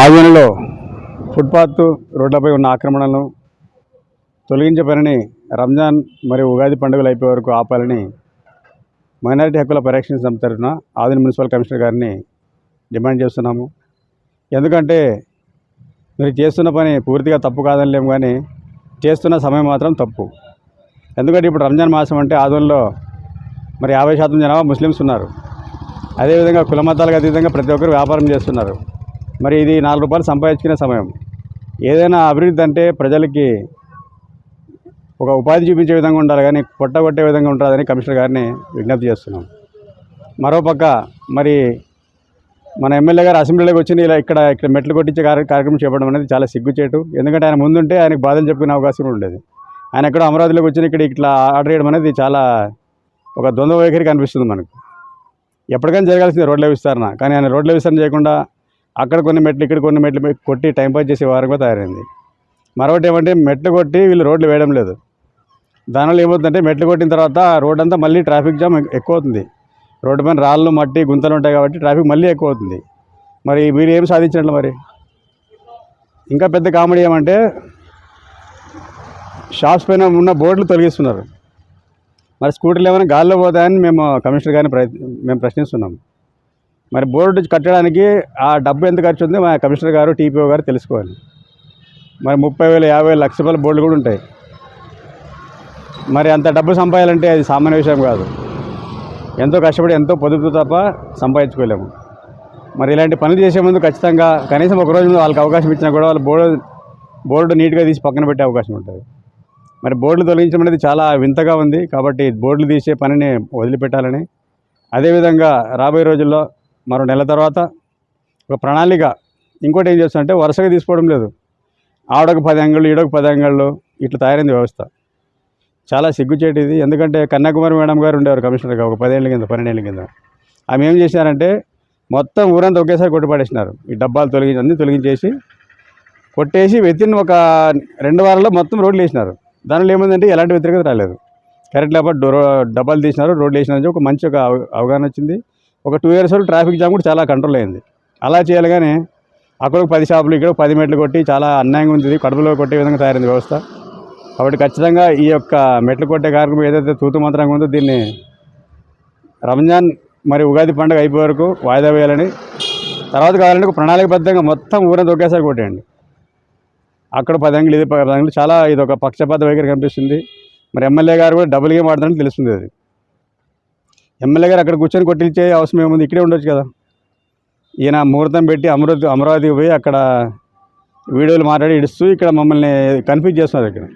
ఆధ్వర్యంలో ఫుట్పాత్ రోడ్లపై ఉన్న ఆక్రమణలను తొలగించే పనిని రంజాన్ మరియు ఉగాది పండుగలు అయిపోయే వరకు ఆపాలని మైనారిటీ హక్కుల పరిరక్షణ సమితి తరఫున ఆదిని మున్సిపల్ కమిషనర్ గారిని డిమాండ్ చేస్తున్నాము. ఎందుకంటే మీరు చేస్తున్న పని పూర్తిగా తప్పు కాదని లేము కానీ చేస్తున్న సమయం మాత్రం తప్పు. ఎందుకంటే ఇప్పుడు రంజాన్ మాసం అంటే ఆధ్వర్యంలో మరి యాభై శాతం జనాభా ముస్లిమ్స్ ఉన్నారు. అదేవిధంగా కుల మతాలకు అతీతంగా ప్రతి ఒక్కరు వ్యాపారం చేస్తున్నారు. మరి ఇది నాలుగు రూపాయలు సంపాదించుకునే సమయం. ఏదైనా అభివృద్ధి అంటే ప్రజలకి ఒక ఉపాధి చూపించే విధంగా ఉండాలి కానీ కొట్టగొట్టే విధంగా ఉంటుందని కమిషనర్ గారిని విజ్ఞప్తి చేస్తున్నాం. మరోపక్క మరి మన ఎమ్మెల్యే గారు అసెంబ్లీలోకి వచ్చి ఇలా ఇక్కడ ఇక్కడ మెట్లు కొట్టించే కార్య కార్యక్రమం చేపడం అనేది చాలా సిగ్గుచేటు. ఎందుకంటే ఆయన ముందుంటే ఆయనకు బాధలు చెప్పుకునే అవకాశం ఉండేది. ఆయన ఎక్కడో అమరావతిలోకి వచ్చి ఇక్కడ ఇట్లా ఆర్డర్ చేయడం అనేది చాలా ఒక ద్వంద్వ వైఖరి కనిపిస్తుంది మనకు. ఎప్పటికైనా జరగాల్సింది రోడ్ల విస్తరణ. కానీ ఆయన రోడ్ల విస్తరణ చేయకుండా అక్కడ కొన్ని మెట్లు ఇక్కడ కొన్ని మెట్లు కొట్టి టైంపాస్ చేసే వారంగా తయారైంది. మరొకటి ఏమంటే మెట్లు కొట్టి వీళ్ళు రోడ్లు వేయడం లేదు. దానివల్ల ఏమవుతుందంటే మెట్లు కొట్టిన తర్వాత రోడ్ అంతా మళ్ళీ ట్రాఫిక్ జామ్ ఎక్కువ అవుతుంది రోడ్డు పైన రాళ్ళు మట్టి గుంతలు ఉంటాయి కాబట్టి ట్రాఫిక్ మళ్ళీ ఎక్కువ అవుతుంది మరి మీరు ఏం సాధించినట్లు మరి? ఇంకా పెద్ద కామెడీ ఏమంటే షాప్స్ పైన ఉన్న బోర్డులు తొలగిస్తున్నారు. మరి స్కూటర్లు ఏమైనా గాల్లో పోతాయని మేము కమిషనర్ గారిని ప్రయత్ మేము ప్రశ్నిస్తున్నాం. మరి బోర్డు కట్టడానికి ఆ డబ్బు ఎంత ఖర్చు ఉంది మా కమిషనర్ గారు టీపీఓ గారు తెలుసుకోవాలి. మరి ముప్పై వేలు యాభై వేలు లక్ష రూపాయల బోర్డులు కూడా ఉంటాయి. మరి అంత డబ్బు సంపాదాలంటే అది సామాన్య విషయం కాదు. ఎంతో కష్టపడి ఎంతో పొదుపు తప్ప సంపాదించుకోలేము. మరి ఇలాంటి పనులు చేసే ముందు ఖచ్చితంగా కనీసం ఒక రోజు ముందు వాళ్ళకి అవకాశం ఇచ్చినా కూడా వాళ్ళు బోర్డు బోర్డు నీట్గా తీసి పక్కన పెట్టే అవకాశం ఉంటుంది. మరి బోర్డులు తొలగించడం అనేది చాలా వింతగా ఉంది. కాబట్టి బోర్డులు తీసే పనిని వదిలిపెట్టాలని అదేవిధంగా రాబోయే రోజుల్లో మరో నెల తర్వాత ఒక ప్రణాళిక. ఇంకోటి ఏం చేస్తుంటే వరుసగా తీసుకోవడం లేదు. ఆవిడకు పది అంగళ్ళు ఈడొక పది అంగళ్ళు ఇట్లా తయారైంది వ్యవస్థ. చాలా సిగ్గుచేటిది. ఎందుకంటే కన్యాకుమారి మేడం గారు ఉండేవారు కమిషనర్గా ఒక పదేళ్ళ కింద పన్నెండేళ్ళ కింద. ఆమె ఏం చేశారంటే మొత్తం ఊరంతా ఒకేసారి కొట్టిపడేసినారు. ఈ డబ్బాలు తొలగించి అన్ని తొలగించేసి కొట్టేసి వితిన్ ఒక రెండు వారాల్లో మొత్తం రోడ్లు వేసినారు. దానిలో ఏముందంటే ఎలాంటి వ్యతిరేకత రాలేదు. కరెక్ట్ లేకపోతే డబ్బాలు తీసినారు రోడ్లు వేసినారు ఒక మంచి ఒక అవ- అవగాహన వచ్చింది. ఒక టూ ఇయర్స్ వరకు ట్రాఫిక్ జామ్ కూడా చాలా కంట్రోల్ అయింది. అలా చేయాలి కానీ అక్కడ ఒక పది షాపులు ఇక్కడ పది మెట్లు కొట్టి చాలా అన్యాయంగా ఉంది. కడుపులో కొట్టే విధంగా తయారైంది వ్యవస్థ. కాబట్టి ఖచ్చితంగా ఈ యొక్క మెట్లు కొట్టే కార్యక్రమం ఏదైతే తూతు మంత్రంగా ఉందో దీన్ని రంజాన్ మరి ఉగాది పండుగ అయిపోయే వరకు వాయిదా వేయాలని తర్వాత కావాలంటే ఒక ప్రణాళికబద్ధంగా మొత్తం ఊరంతా ఒకేసారి కొట్టేయండి. అక్కడ పది అంగులు ఇది పది అంగులు చాలా ఇది ఒక పక్షపాత వైఖరి కనిపిస్తుంది. మరి ఎమ్మెల్యే గారు కూడా డబుల్ గేమ్ ఆడుతుందని తెలుస్తుంది అది. ఎమ్మెల్యే గారు అక్కడ కూర్చొని కొట్టించే అవసరం ఏముంది? ఇక్కడే ఉండొచ్చు కదా. ఈయన ముహూర్తం పెట్టి అమరావతి అమరావతికి పోయి అక్కడ వీడియోలు మాట్లాడి ఇడుస్తూ ఇక్కడ మమ్మల్ని కన్ఫ్యూజ్ చేస్తున్నారు ఇక్కడ.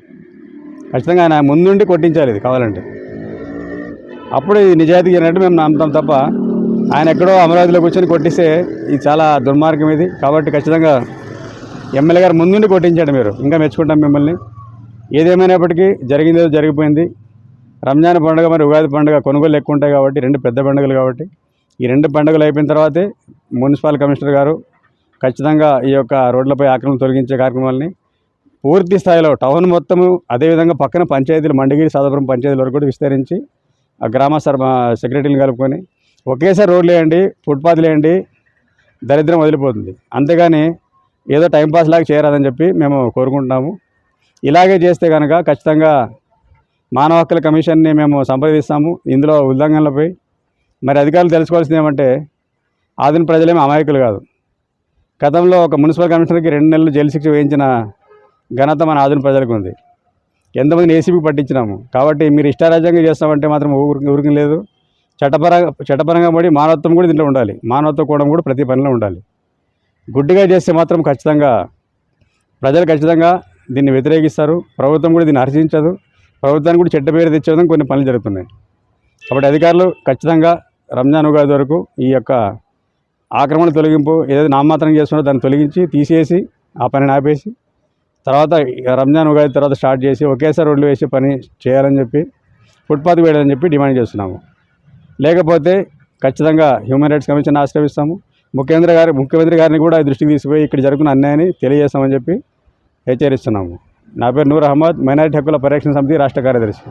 ఖచ్చితంగా ఆయన ముందుండి కొట్టించాలి ఇది కావాలంటే. అప్పుడు ఇది నిజాయితీ అన్నట్టు మేము నమ్ముతాం తప్ప ఆయన ఎక్కడో అమరావతిలో కూర్చొని కొట్టిస్తే ఇది చాలా దుర్మార్గం ఇది. కాబట్టి ఖచ్చితంగా ఎమ్మెల్యే గారు ముందుండి కొట్టించాడు మీరు. ఇంకా మెచ్చుకుంటాం మిమ్మల్ని. ఏదేమైనప్పటికీ జరిగిందేదో జరిగిపోయింది. రంజాన్ పండుగ మరి ఉగాది పండుగ కొనుగోలు ఎక్కువ ఉంటాయి కాబట్టి రెండు పెద్ద పండుగలు కాబట్టి ఈ రెండు పండుగలు అయిపోయిన తర్వాతే మున్సిపల్ కమిషనర్ గారు ఖచ్చితంగా ఈ యొక్క రోడ్లపై ఆక్రమణ తొలగించే కార్యక్రమాలని పూర్తి స్థాయిలో టౌన్ మొత్తము అదేవిధంగా పక్కన పంచాయతీలు మండగిరి సాదాపురం పంచాయతీల వరకు కూడా విస్తరించి ఆ గ్రామ సర్ సెక్రటరీని కలుపుకొని ఒకేసారి రోడ్లు వేయండి ఫుట్పాత్లు వేయండి దరిద్రం వదిలిపోతుంది. అంతేగాని ఏదో టైంపాస్ లాగా చేయరాదని చెప్పి మేము కోరుకుంటున్నాము. ఇలాగే చేస్తే కనుక ఖచ్చితంగా మానవ హక్కుల కమిషన్ని మేము సంప్రదిస్తాము. ఇందులో ఉల్లంఘనలపై మరి అధికారులు తెలుసుకోవాల్సింది ఏమంటే ఆదిన ప్రజలేమి అమాయకులు కాదు. గతంలో ఒక మున్సిపల్ కమిషనర్కి రెండు నెలలు జైలు శిక్ష వేయించిన ఘనత మన ఆదిన ప్రజలకు ఉంది. ఎంతమందిని ఏసీబీ పట్టించినాము. కాబట్టి మీరు ఇష్టారాజ్యంగా చేస్తామంటే మాత్రం ఊరికి ఊరికి లేదు. చట్టపరంగా చట్టపరంగా పడి మానవత్వం కూడా దీంట్లో ఉండాలి. మానవత్వ కోణం కూడా ప్రతి పనిలో ఉండాలి. గుడ్డిగా చేస్తే మాత్రం ఖచ్చితంగా ప్రజలు ఖచ్చితంగా దీన్ని వ్యతిరేకిస్తారు. ప్రభుత్వం కూడా దీన్ని హర్షించదు. ప్రభుత్వానికి కూడా చెడ్డ పేరు తెచ్చే విధంగా కొన్ని పనులు జరుగుతున్నాయి. కాబట్టి అధికారులు ఖచ్చితంగా రంజాన్ ఉగాది వరకు ఈ యొక్క ఆక్రమణ తొలగింపు ఏదైతే నామమాత్రం చేస్తున్నారో దాన్ని తొలగించి తీసేసి ఆ పనిని ఆపేసి తర్వాత రంజాన్ ఉగాది తర్వాత స్టార్ట్ చేసి ఒకేసారి రోడ్లు వేసే పని చేయాలని చెప్పి ఫుట్పాత్ వేయాలని చెప్పి డిమాండ్ చేస్తున్నాము. లేకపోతే ఖచ్చితంగా హ్యూమన్ రైట్స్ కమిషన్ ఆశ్రయిస్తాము. ముఖ్యమంత్రి గారి ముఖ్యమంత్రి గారిని కూడా దృష్టికి తీసుకుపోయి ఇక్కడ జరుగుతున్న అన్యాయాన్ని తెలియజేస్తామని చెప్పి హెచ్చరిస్తున్నాము. నా పేరు నూర్ అహ్మద్ మైనారిటీ హక్కుల పరిరక్షణ సమితి రాష్ట్ర కార్యదర్శి.